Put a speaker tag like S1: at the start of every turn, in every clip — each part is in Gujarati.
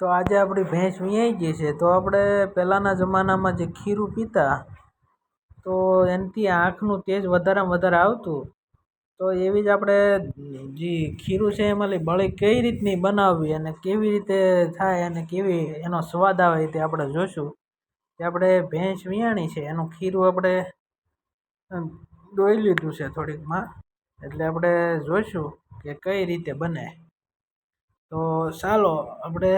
S1: તો આજે આપણી ભેંસ વીયાઈ ગઈ છે. તો આપણે પહેલાંના જમાનામાં જે ખીરું પીતા, તો એનાથી આંખનું તેજ વધારેમાં વધારે આવતું. તો એવી જ આપણે જે ખીરું છે એમાંથી બળી કઈ રીતની બનાવવી અને કેવી રીતે થાય અને કેવી એનો સ્વાદ આવે તે આપણે જોઈશું કે આપણે ભેંસ વીંયાણી છે. એનું ખીરું આપણે દોઈ લીધું છે થોડીકમાં. એટલે આપણે જોઈશું કે કઈ રીતે બને. તો ચાલો આપણે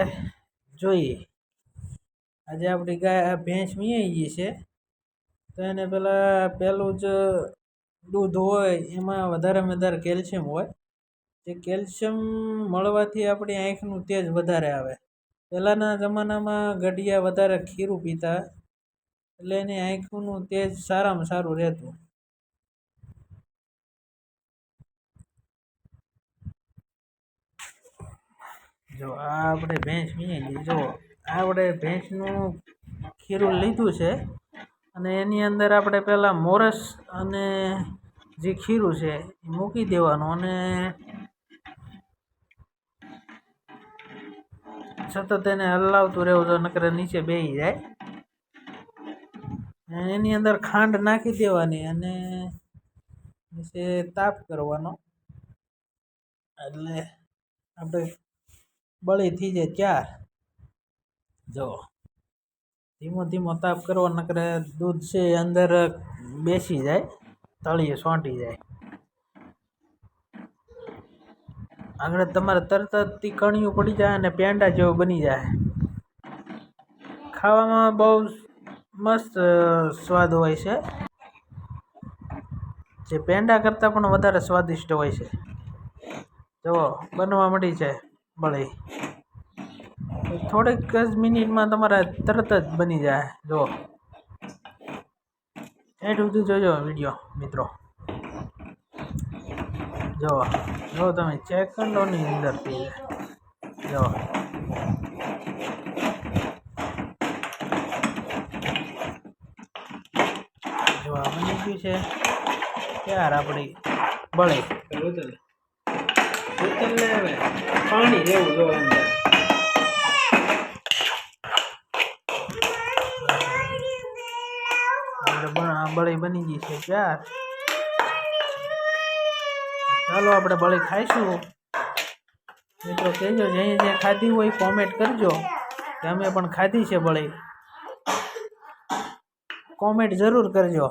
S1: જોઈએ. આજે આપણી ગાય ભેંસ વિયાઈ ગઈ છે. તો એને પહેલાં પહેલું જ દૂધ હોય, એમાં વધારેમાં વધારે કેલ્શિયમ હોય. જે કેલ્શિયમ મળવાથી આપણી આંખનું તેજ વધારે આવે. પહેલાંના જમાનામાં ગઢિયા વધારે ખીરું પીતા, એટલે એની આંખનું તેજ સારામાં સારું રહેતું. જો આ આપણે ભેંસ વીણી જો આપણે ભેંસનું ખીરું લીધું છે અને એની અંદર આપણે પહેલાં મોરસ અને જે ખીરું છે એ મૂકી દેવાનું અને સતત એને હલાવતું રહેવું જો નકર નીચે બેસી જાય. એની અંદર ખાંડ નાખી દેવાની અને નીચે તાપ કરવાનો. એટલે આપણે બળી થઈ જાય ચાર જો, ધીમો ધીમો તાપ કરવો, નકરે દૂધ છે અંદર બેસી જાય, તળીએ સોંટી જાય. આગળ તમારે તરત જ તીકણીયું પડી જાય અને પેંડા જેવો બની જાય. ખાવામાં બહુ મસ્ત સ્વાદ હોય છે. જે પેંડા કરતાં પણ વધારે સ્વાદિષ્ટ હોય છે. જુઓ, બનવા મળી છે. બળી થોડીક જ મિનિટમાં તમારે તરત જ બની જાય. જો. એટ સુધી જોજો વીડિયો, મિત્રો. જો જો તમે ચેક અંદર થઈ જાય જો. જો આ બની ગયું છે. ત્યાર આપણી બળે.
S2: ઉતર હવે પાણી રહેવું જો અંદર.
S1: બળી બની ગઈ છે ચાર ચાલો આપણે બળી ખાઈશું. મિત્રો કહેજો જ્યાં જ્યાં ખાધી હોય કોમેન્ટ કરજો. કે અમે પણ ખાધી છે બળી. કોમેન્ટ જરૂર કરજો.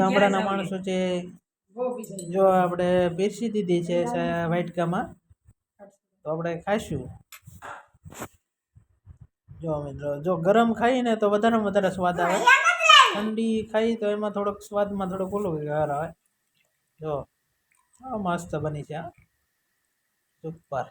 S1: ગામડાના માણસો છે જો આપણે પીરસી દીધી છે વાટકામાં તો આપણે ખાઈશું. જો મિત્રો જો ગરમ ખાઈએ તો વધારેમાં વધારે સ્વાદ આવે. ઠંડી ખાઈ તો એમાં થોડોક સ્વાદમાં થોડોક ઓલો ઘર આવે. જો મસ્ત બની છે આ સુપર.